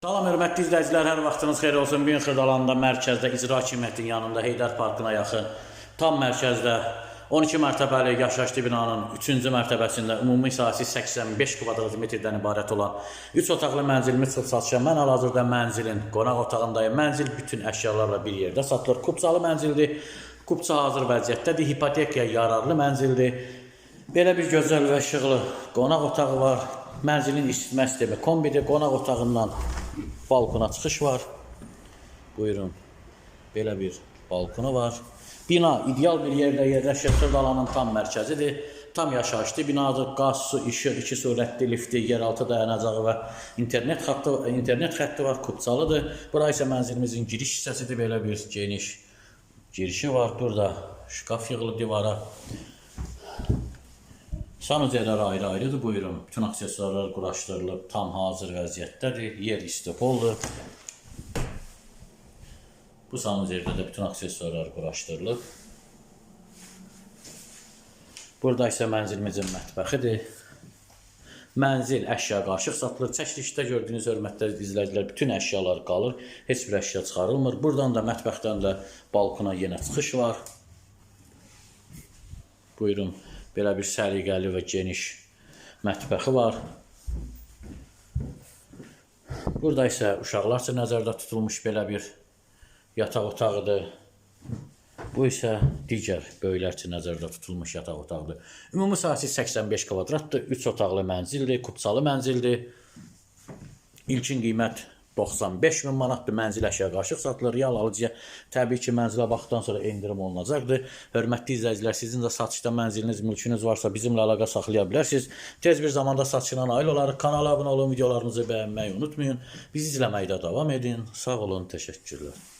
Salam hörmətli izləyicilər, hər vaxtınız xeyir olsun. Bu gün Xırdalanda mərkəzdə icra hakimiyyətinin yanında Heydər Parkına yaxın tam mərkəzdə 12 mərtəbəli yaşayışlı binanın 3-cü mərtəbəsində ümumi sahəsi 85 kvadrat metrdən ibarət olan 3 otaqlı mənzilimiz çıxıb satışa. Mən hal-hazırda mənzilin qonaq otağındayım. Mənzil bütün əşyalarla bir yerdə satılır. Kupçalı mənzildir. Kupça hazır vəziyyətdədir. Hipotekaya yararlı mənzildir. Belə bir gözəl və işıqlı qonaq otağı var. Mənzilin isitmə sistemi kombidir. Qonaq otağından balkona çıxış var. Buyurun. Belə bir balkonu var. Bina ideal bir yerdə yerləşir. Xırdalanın tam mərkəzidir. Tam yaşayışlı binadır. Qaz, su, işıq, iki sürətli lifti, yeraltı dayanacağı və internet xətti, internet xətti var. Kupçalıdır. Bura isə mənzilimizin giriş hissəsidir. Belə bir geniş girişi var. Burada şkaf yığılıb divara. Sanucelər ayrı-ayrıdır. Buyurun. Bütün aksesuarlar quraşdırılıb, tam hazır vəziyyətdədir. Yer istipoldur. Bu sanucerdə də bütün aksesuarlar quraşdırılıb. Burada isə mənzilimizin mətbəxidir. Mənzil əşya qaşıq satılır. Çəkilişdə gördüyünüz hörmətli izləyicilər bütün əşyalar qalır. Heç bir əşya çıxarılmır. Buradan da mətbəxdən də balkona yenə çıxış var. Buyurun. Belə bir səliqəli və geniş mətbəxi var. Burada isə uşaqlar üçün nəzərdə tutulmuş belə bir yataq otağıdır. Bu isə digər böyüklər üçün nəzərdə tutulmuş yataq otağıdır. Ümumi sahəsi 85 kvadratdır. 3 otaqlı mənzildir, kupçalı mənzildir. İlkin qiymət 95 min manatdır. Mənzil əşya qaşıq satılır. Real alıcıya təbii ki, mənzilə baxdıqdan sonra endirim olunacaqdır. Hörmətli izləyicilər, sizin də satışda mənziliniz, mülkünüz varsa bizimlə əlaqə saxlaya bilərsiniz. Tez bir zamanda satışına nail olarıq. Kanala abunə olun, videolarımızı bəyənməyi unutmayın. Bizi izləməkdə davam edin. Sağ olun, təşəkkürlər.